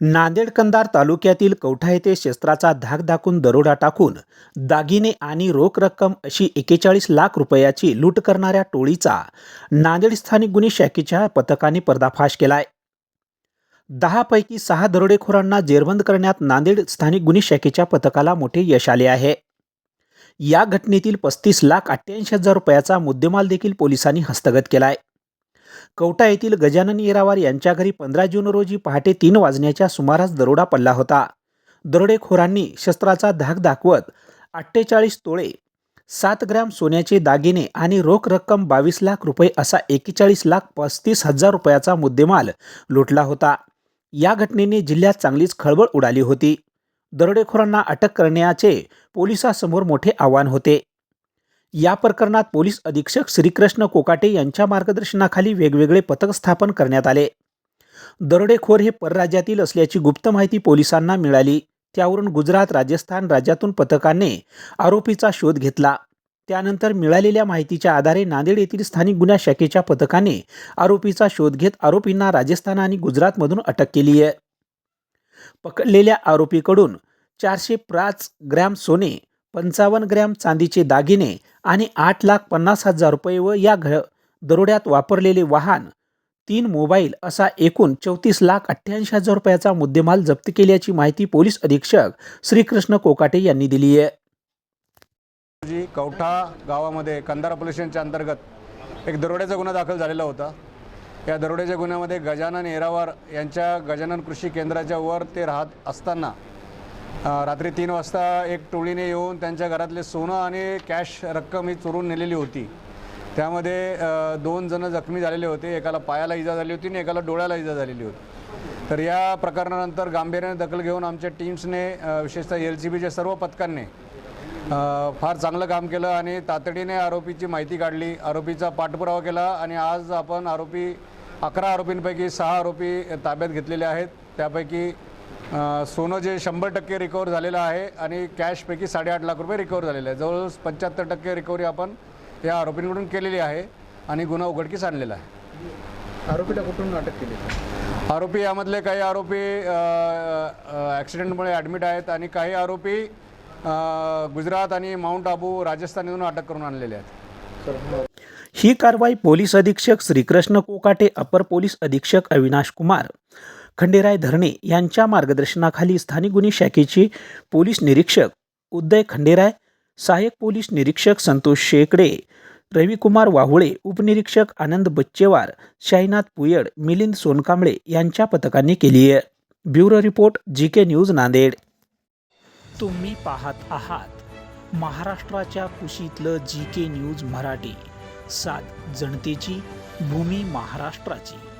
नांदेड कंधार तालुक्यातील कवठा येथे शस्त्राचा धाक दाखून दरोडा टाकून दागिने आणि रोख रक्कम अशी एकेचाळीस लाख रुपयाची लूट करणाऱ्या टोळीचा नांदेड स्थानिक गुन्हे शाखेच्या पथकाने पर्दाफाश केलाय. दहापैकी सहा दरोडेखोरांना जेरबंद करण्यात नांदेड स्थानिक गुन्हे शाखेच्या पथकाला मोठे यश आले आहे. या घटनेतील पस्तीस लाख अठ्ठ्याऐंशी हजार रुपयाचा मुद्देमाल देखील पोलिसांनी हस्तगत केलाय. कवटा येथील गजानन येरावार यांच्या घरी पंधरा जून रोजी पहाटे तीन वाजण्याच्या सुमारास दरोडा पडला होता. दरोडेखोरांनी शस्त्राचा धाक दाखवत अठ्ठेचाळीस तोळे सात ग्रॅम सोन्याचे दागिने आणि रोख रक्कम बावीस लाख रुपये असा एकेचाळीस लाख पस्तीस हजार रुपयाचा मुद्देमाल लुटला होता. या घटनेने जिल्ह्यात चांगलीच खळबळ उडाली होती. दरोडेखोरांना अटक करण्याचे पोलिसांसमोर मोठे आव्हान होते. या प्रकरणात पोलीस अधीक्षक श्रीकृष्ण कोकाटे यांच्या मार्गदर्शनाखाली वेगवेगळे पथक स्थापन करण्यात आले. दरोडेखोर हे परराज्यातील असल्याची गुप्त माहिती पोलिसांना मिळाली. त्यावरून गुजरात राजस्थान राज्यातून पथकाने आरोपीचा शोध घेतला. त्यानंतर मिळालेल्या माहितीच्या आधारे नांदेड येथील स्थानिक गुन्हा शाखेच्या पथकाने आरोपीचा शोध घेत आरोपींना राजस्थान आणि गुजरातमधून अटक केली आहे. पकडलेल्या आरोपीकडून चारशे पाच ग्रॅम सोने पंचावन्न ग्रॅम चांदीचे दागिने आणि आठ लाख पन्नास हजार रुपये व या घ दरोड्यात वापरलेले वाहन तीन मोबाईल असा एकूण चौतीस लाख अठ्ठ्याऐंशी हजार रुपयाचा मुद्देमाल जप्त केल्याची माहिती पोलीस अधीक्षक श्रीकृष्ण कोकाटे यांनी दिली आहे. जी कवठा गावामध्ये कंधारा पोलीस स्टेशनच्या अंतर्गत एक दरोड्याचा गुन्हा दाखल झालेला होता. या दरोड्याच्या गुन्ह्यामध्ये गजानन येरावार यांच्या गजानन कृषी केंद्राच्या वर ते राहत असताना रात्री तीन वाजता एक टोळीने येऊन त्यांच्या घरातले सोनं आणि कॅश रक्कम ही चोरून नेलेली होती. त्यामध्ये दोन जण जखमी झालेले होते. एकाला पायाला इजा झाली होती आणि एकाला डोळ्याला इजा झालेली होती. तर या प्रकरणानंतर गांभीर्याने दखल घेऊन आमच्या टीम्सने विशेषतः एल सी बीच्या सर्व पथकांनी फार चांगलं काम केलं आणि तातडीने आरोपीची माहिती काढली. आरोपीचा पाठपुरावा केला आणि आज आपण आरोपी अकरा आरोपींपैकी सहा आरोपी ताब्यात घेतलेले आहेत. त्यापैकी सोनं जे शंभर टक्के रिकवर झालेलं आहे आणि कॅशपैकी साडेआठ लाख रुपये रिकवर झालेले आहे जवळजवळ पंच्याहत्तर टक्के रिकव्हरी आपण या आरोपींकडून केलेली आहे आणि गुन्हा उघडकीस आणलेला आहे. आरोपीला कुठून अटक केली? आरोपी यामधले काही आरोपी ॲक्सिडेंटमुळे ॲडमिट आहेत आणि काही आरोपी गुजरात आणि माउंट आबू राजस्थान येथून अटक करून आणलेले आहेत. ही कारवाई पोलीस अधीक्षक श्रीकृष्ण कोकाटे अपर पोलीस अधीक्षक अविनाश कुमार खंडेराय धरणे यांच्या मार्गदर्शनाखाली स्थानिक गुन्हे शाखेचे पोलीस निरीक्षक उदय खंडेराय सहाय्यक पोलीस निरीक्षक संतोष शेकडे रविकुमार वाहुळे उपनिरीक्षक आनंद बच्चेवार शाईनाथ पुयड मिलिंद सोनकांबळे यांच्या पथकांनी केली आहे. Bureau report G K news Nanded. तुम्ही पाहत आहात महाराष्ट्राच्या कुशीतलं जी के न्यूज मराठी. सात जनतेची भूमी महाराष्ट्राची.